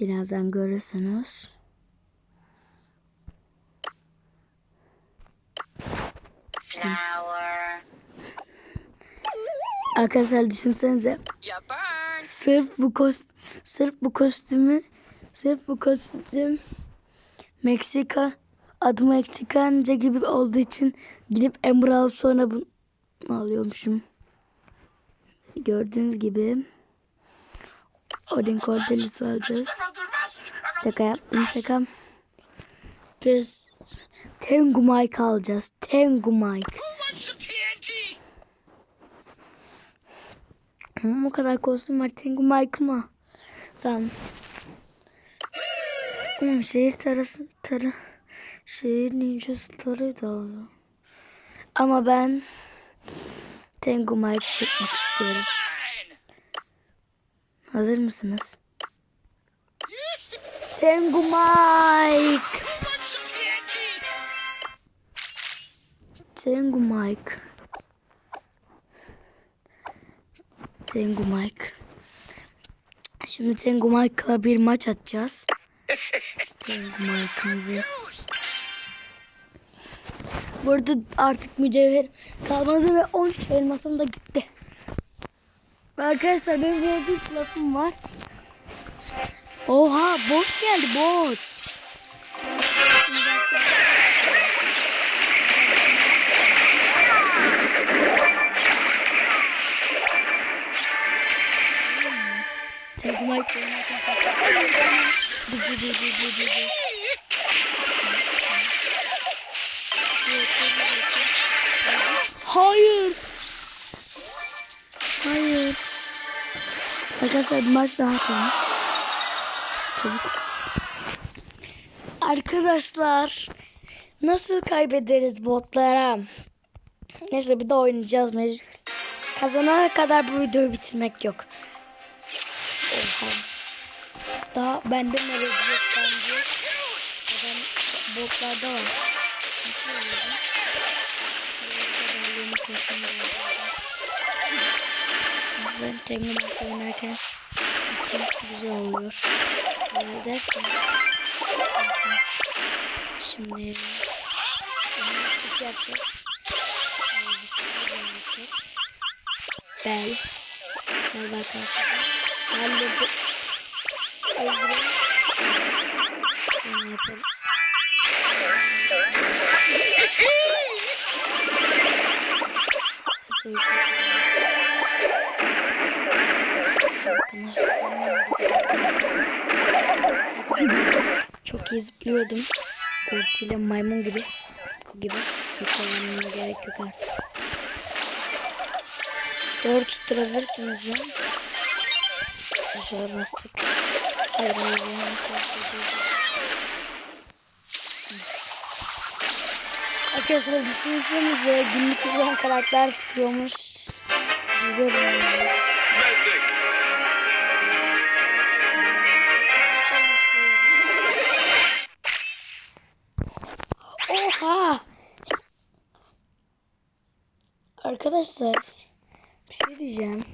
Birazdan görürsünüz. Flower. Arkadaşlar düşünsenize. Sırf bu kost sırf bu kostümü sırf bu kostüm Meksika adı Meksikanca gibi olduğu için gidip Ember alıp sonra bunu alıyormuşum. Gördüğünüz gibi Odin Cordelis alacağız. Şaka yaptım şaka. Biz Tengu Mike alacağız. Tengu Mike. Ama o kadar kostüm var. Tengu Mike mı? Sen. Oğlum şehir tarası tarı şehir ninjası tarı da. Ama ben Tengu Mike çekmek istiyorum. Hazır mısınız? Tengu Mike. Tengu Mike. Tengu Mike. Şimdi Tengu Mike'la bir maç atacağız. Tengu Mike'ımızı. Burada artık mücevher kalmadı ve 13 elmasım da gitti. Arkadaşlar benim bir plus'ım var. Oha bot geldi bot. Bu, bu. Hayır. Hayır. Arkadaşlar maç daha atalım. Çabuk. Arkadaşlar nasıl kaybederiz botlara? Neyse bir de oynayacağız mecbur. Kazanana kadar bu videoyu bitirmek yok. Oha. Daha bende ne yok sence? Adam botlarda var. Nasıl oluyor Ben Tengumak oynarken içim güzel oluyor. Böyle derken şimdi onu çift yapacağız. Bel. Bel arkadaşlar. Bel de bu. Öldürelim. Sonra yaparız. Çok iyi zıplıyordum. Ultiyle maymun gibi. Ko gibi. Yıkayamama gerek yok artık. Doğru tutturabilirsiniz lan. Tuşlara bastık. Hayır hayır yanlış yaptık. Arkadaşlar düşünsenize günlük izleyen karakter çıkıyormuş. Giderim yani. Arkadaşlar bir şey diyeceğim.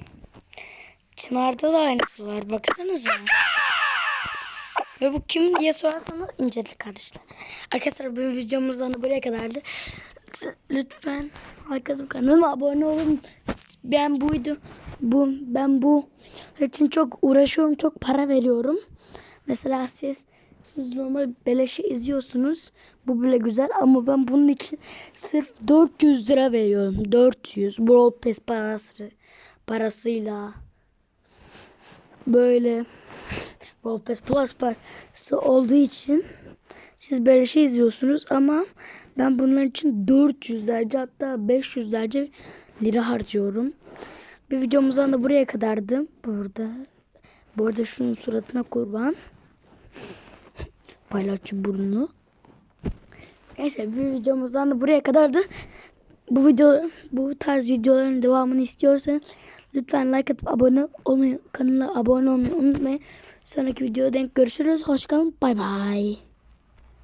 Çınar'da da aynısı var. Baksanıza. Ve bu kim diye sorarsanız incelik kardeşler. Arkadaşlar bu videomuzdan da buraya kadardı. Lütfen arkadaşım kanalıma abone olun. Ben buydu. Bu ben bu için çok uğraşıyorum. Çok para veriyorum. Mesela siz siz normal beleşe izliyorsunuz. Bu bile güzel ama ben bunun için sırf 400 lira veriyorum. 400 Brawl Pass parası parasıyla böyle Brawl Pass Plus parası olduğu için siz beleşe izliyorsunuz ama ben bunlar için 400'lerce hatta 500'lerce lira harcıyorum. Bir videomuzdan da buraya kadardı. Burada. Bu arada şunun suratına kurban. Paylaşçı burnu. Neyse bir videomuzdan da buraya kadardı. Bu video bu tarz videoların devamını istiyorsanız lütfen like atıp abone olmayı kanala abone olmayı unutmayın. Sonraki videoda denk görüşürüz. Hoşçakalın. Bay bay.